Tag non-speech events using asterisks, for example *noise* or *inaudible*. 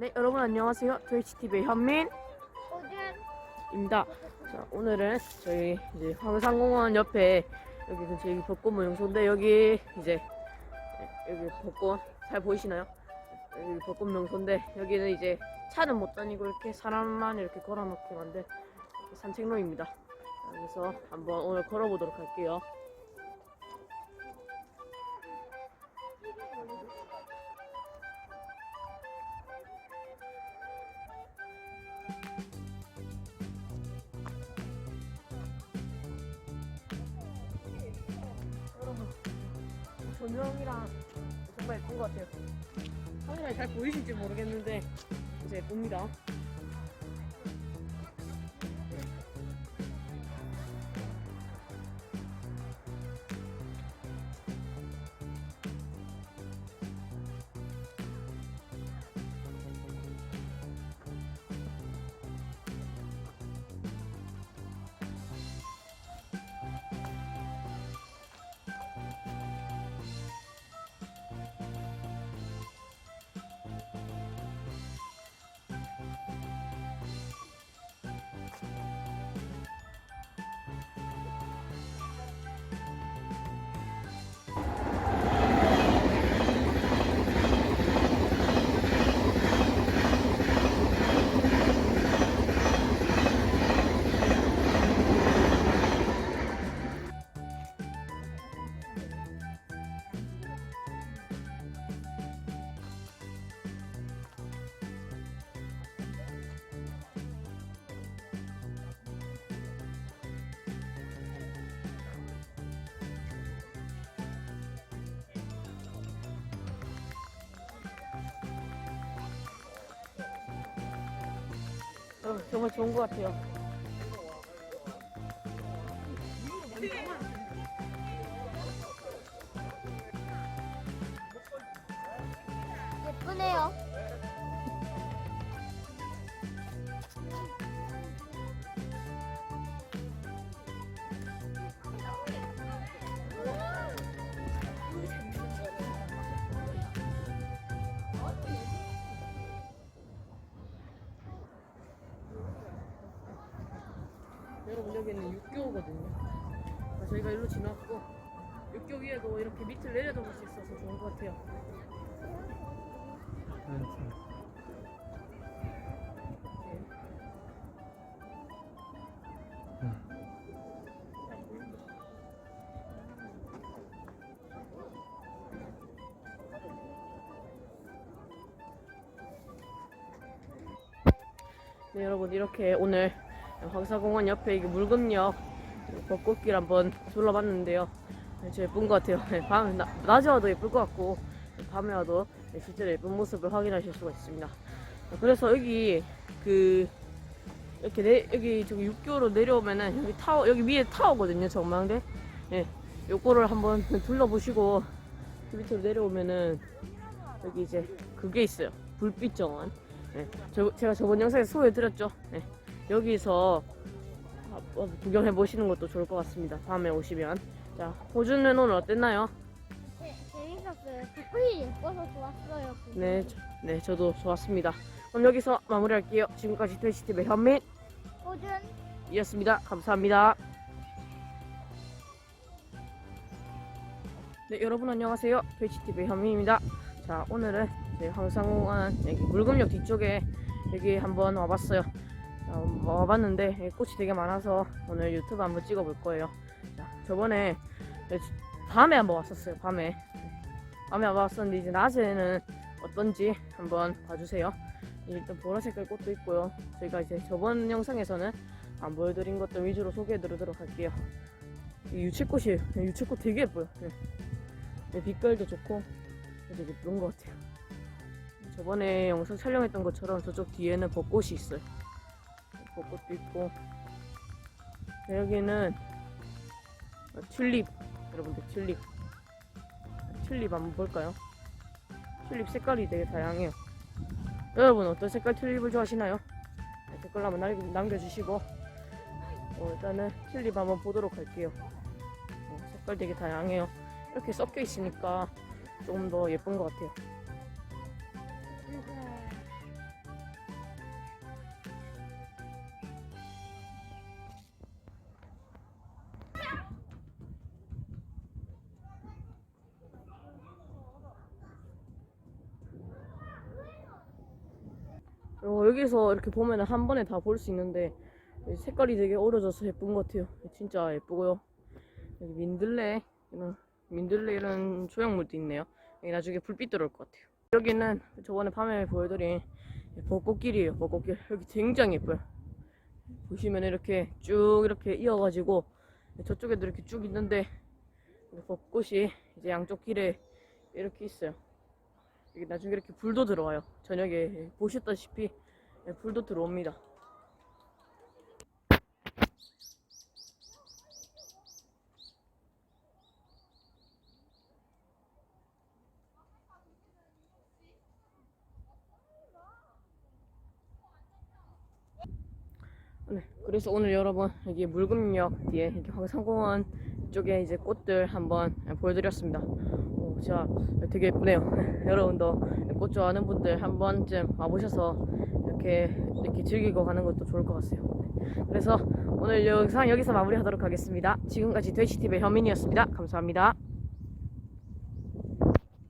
네, 여러분 안녕하세요. 트위치TV의 현민 입니다. 자, 오늘은 저희 이제 황산공원 옆에 여기 그 저희 벚꽃 명소인데 여기 이제 여기 벚꽃 잘 보이시나요? 여기 벚꽃 명소인데 여기는 이제 차는 못 다니고 이렇게 사람만 이렇게 만든 이렇게 산책로입니다. 자, 그래서 한번 오늘 걸어보도록 할게요. 조명이랑 정말 예쁜 것 같아요. 카메라에 잘 보이실지 모르겠는데 진짜 예쁩니다. 어, 정말 좋은 것 같아요. 예쁘네요. 여기는 육교거든요. 아, 저희가 일로 지났고 육교 위에도 이렇게 밑을 내려다 볼 수 있어서 좋은 것 같아요. 네. 네 여러분 이렇게 오늘 황사공원 옆에 이게 물금역 벚꽃길 한번 둘러봤는데요. 네, 진짜 예쁜 것 같아요. 네, 밤 나, 낮에 와도 예쁠 것 같고 밤에 와도 네, 실제로 예쁜 모습을 확인하실 수가 있습니다. 그래서 여기 그 이렇게 내, 여기 저기 육교로 내려오면은 여기 타워 여기 위에 타워거든요 전망대. 예, 요거를 한번 둘러보시고 그 밑으로 내려오면은 여기 이제 그게 있어요. 불빛 정원. 예, 저, 제가 저번 영상에서 소개해드렸죠. 예, 여기서 구경해 보시는 것도 좋을 것 같습니다. 밤에 오시면. 자, 호주는 오늘 어땠나요? 네, 재밌었어요. 벚꽃이 예뻐서 좋았어요. 네, 저, 네, 저도 좋았습니다. 그럼 여기서 마무리할게요. 지금까지 트위치TV 현민이었습니다. 호준 감사합니다. 네, 여러분 안녕하세요. 트위치TV 현민입니다. 자, 오늘은 저희 황상공원 여기 물금역 뒤쪽에 여기 한번 와봤어요. 자, 와봤는데 여기 꽃이 되게 많아서 오늘 유튜브 한번 찍어볼 거예요. 자, 저번에 네, 밤에 한번 왔었어요. 밤에 밤에 와봤었는데 이제 낮에는 어떤지 한번 봐주세요. 일단 보라색깔 꽃도 있고요. 저희가 이제 저번 영상에서는 안 보여드린 것들 위주로 소개해드리도록 할게요. 이 유채꽃이 유채꽃 되게 예뻐요. 네. 네, 빛깔도 좋고 되게 예쁜 것 같아요. 저번에 영상 촬영했던 것처럼 저쪽 뒤에는 벚꽃이 있어요. 벚꽃도 있고 네, 여기는 어, 튤립 여러분들 튤립 튤립 한번 볼까요? 튤립 색깔이 되게 다양해요. 여러분 어떤 색깔 튤립을 좋아하시나요? 네, 댓글 한번 남- 남겨주시고 어, 일단은 튤립 한번 보도록 할게요. 어, 색깔 되게 다양해요. 이렇게 섞여 있으니까 조금 더 예쁜 것 같아요. 어, 여기서 이렇게 보면 한 번에 다 볼 수 있는데 이 색깔이 되게 어우러져서 예쁜 것 같아요. 진짜 예쁘고요. 여기 민들레 이런 민들레 이런 조형물도 있네요. 여기 나중에 불빛 들어올 것 같아요. 여기는 저번에 밤에 보여드린 벚꽃길이에요. 벚꽃길 여기 굉장히 예뻐요. 보시면 이렇게 쭉 이렇게 이어가지고 저쪽에도 이렇게 쭉 있는데 벚꽃이 이제 양쪽 길에 이렇게 있어요. 여기 나중에 이렇게 불도 들어와요. 저녁에 보셨다시피 불도 들어옵니다. 네, 그래서 오늘 여러분 여기 물금역 뒤에 이렇게 황산공원 쪽에 이제 꽃들 한번 보여드렸습니다. 오, 진짜 되게 예쁘네요. *laughs* 여러분도 꽃 좋아하는 분들 한 번쯤 와보셔서 이렇게 이렇게 즐기고 가는 것도 좋을 것 같아요. 네, 그래서 오늘 영상 여기서 마무리하도록 하겠습니다. 지금까지 돼지TV의 현민이었습니다. 감사합니다.